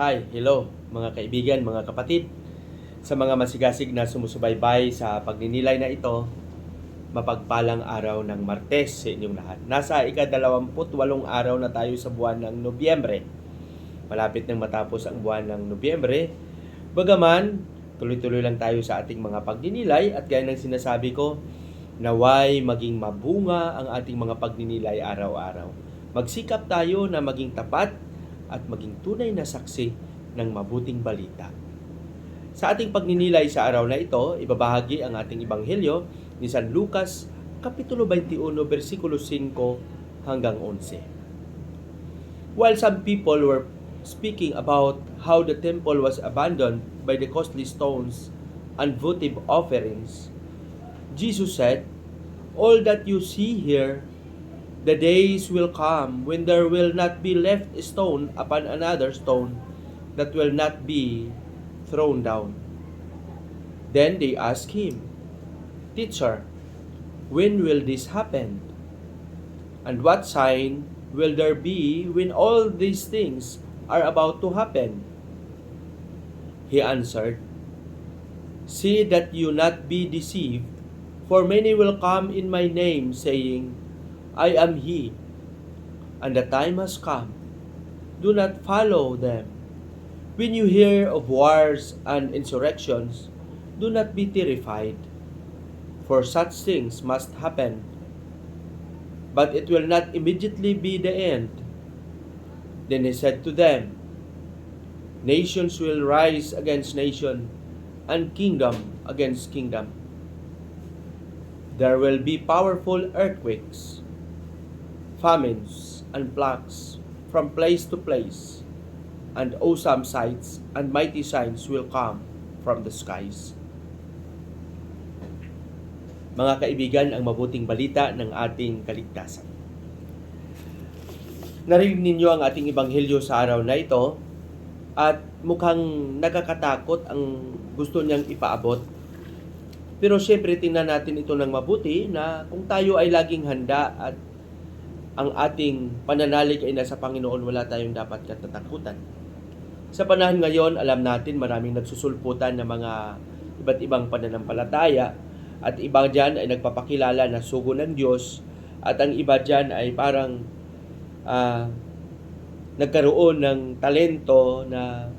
Hi, hello mga kaibigan, mga kapatid. Sa mga masigasig na sumusubaybay sa pagninilay na ito, mapagpalang araw ng Martes sa inyong lahat. Nasa ika-28 araw na tayo sa buwan ng Nobyembre. Malapit nang matapos ang buwan ng Nobyembre. Bagaman, tuloy-tuloy lang tayo sa ating mga pagninilay at gaya ng sinasabi ko, naway maging mabunga ang ating mga pagninilay araw-araw. Magsikap tayo na maging tapat at maging tunay na saksi ng mabuting balita. Sa ating pagninilay sa araw na ito, ibabahagi ang ating ebanghelyo ni San Lucas, Kapitulo 21, versikulo 5 hanggang 11. While some people were speaking about how the temple was abandoned by the costly stones and votive offerings, Jesus said, All that you see here The days will come when there will not be left stone upon another stone that will not be thrown down. Then they asked him, Teacher, when will this happen? And what sign will there be when all these things are about to happen? He answered, See that you not be deceived, for many will come in my name, saying, I am He, and the time has come. Do not follow them. When you hear of wars and insurrections, do not be terrified, for such things must happen. But it will not immediately be the end. Then he said to them, Nations will rise against nation, and kingdom against kingdom. There will be powerful earthquakes famines and plagues from place to place, and awesome sights and mighty signs will come from the skies. Mga kaibigan, ang mabuting balita ng ating kaligtasan. Narinig ninyo ang ating ebanghelyo sa araw na ito at mukhang nakakatakot ang gusto niyang ipaabot. Pero syempre tingnan natin ito ng mabuti na kung tayo ay laging handa at ang ating pananalig ay nasa Panginoon, wala tayong dapat katatakutan. Sa panahon ngayon, alam natin maraming nagsusulputan ng mga iba't ibang pananampalataya at iba dyan ay nagpapakilala na sugo ng Diyos at ang iba dyan ay parang ah, nagkaroon ng talento na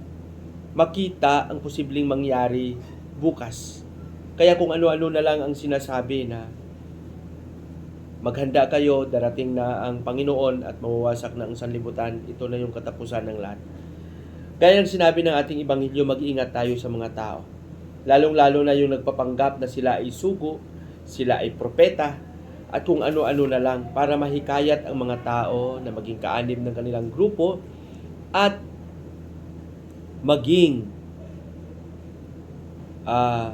makita ang posibleng mangyari bukas. Kaya kung ano-ano na lang ang sinasabi na Maghanda kayo, darating na ang Panginoon at mawawasak na ang sanlibutan. Ito na yung katapusan ng lahat. Kaya ang sinabi ng ating Ibanghilyo, mag-iingat tayo sa mga tao. Lalong-lalo na yung nagpapanggap na sila ay sugo, sila ay propeta, at kung ano-ano na lang para mahikayat ang mga tao na maging kaanib ng kanilang grupo at maging ah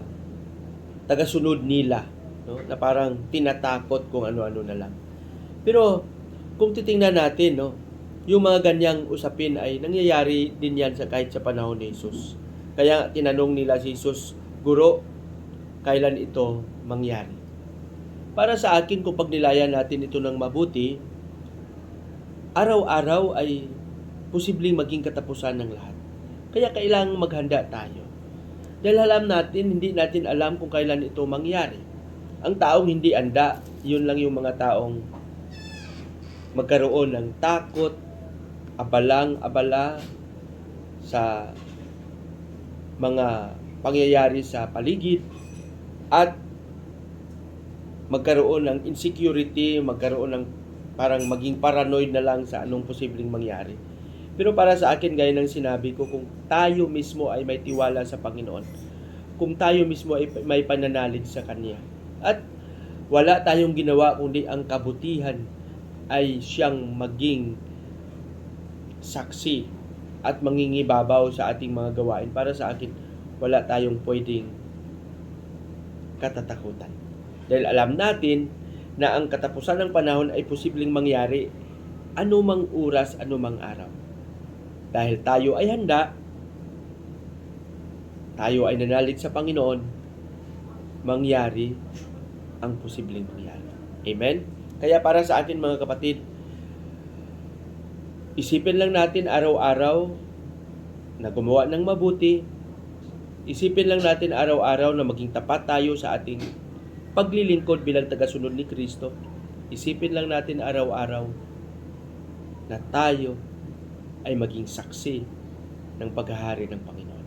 tagasunod nila no? na parang tinatakot kung ano-ano na lang. Pero kung titingnan natin, no, yung mga ganyang usapin ay nangyayari din yan sa kahit sa panahon ni Jesus. Kaya tinanong nila si Jesus, Guro, kailan ito mangyari? Para sa akin, kung pagnilayan natin ito ng mabuti, araw-araw ay posibleng maging katapusan ng lahat. Kaya kailangang maghanda tayo. Dahil alam natin, hindi natin alam kung kailan ito mangyari. Ang taong hindi anda, yun lang yung mga taong magkaroon ng takot, abalang-abala sa mga pangyayari sa paligid at magkaroon ng insecurity, magkaroon ng parang maging paranoid na lang sa anong posibleng mangyari. Pero para sa akin, gaya ng sinabi ko, kung tayo mismo ay may tiwala sa Panginoon, kung tayo mismo ay may pananalig sa Kanya, at wala tayong ginawa kundi ang kabutihan ay siyang maging saksi at mangingibabaw sa ating mga gawain. Para sa akin, wala tayong pwedeng katatakutan. Dahil alam natin na ang katapusan ng panahon ay posibleng mangyari anumang oras, anumang araw. Dahil tayo ay handa, tayo ay nanalig sa Panginoon, mangyari ang posibleng mangyari. Amen? Kaya para sa atin mga kapatid, isipin lang natin araw-araw na gumawa ng mabuti. Isipin lang natin araw-araw na maging tapat tayo sa ating paglilingkod bilang tagasunod ni Kristo. Isipin lang natin araw-araw na tayo ay maging saksi ng paghahari ng Panginoon.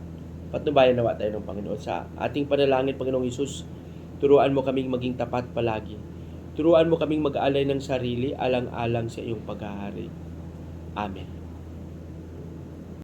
Patnubayan nawa tayo ng Panginoon sa ating panalangin, Panginoong Isus. Turuan mo kaming maging tapat palagi. Turuan mo kaming mag-alay ng sarili alang-alang sa iyong paghahari. Amen.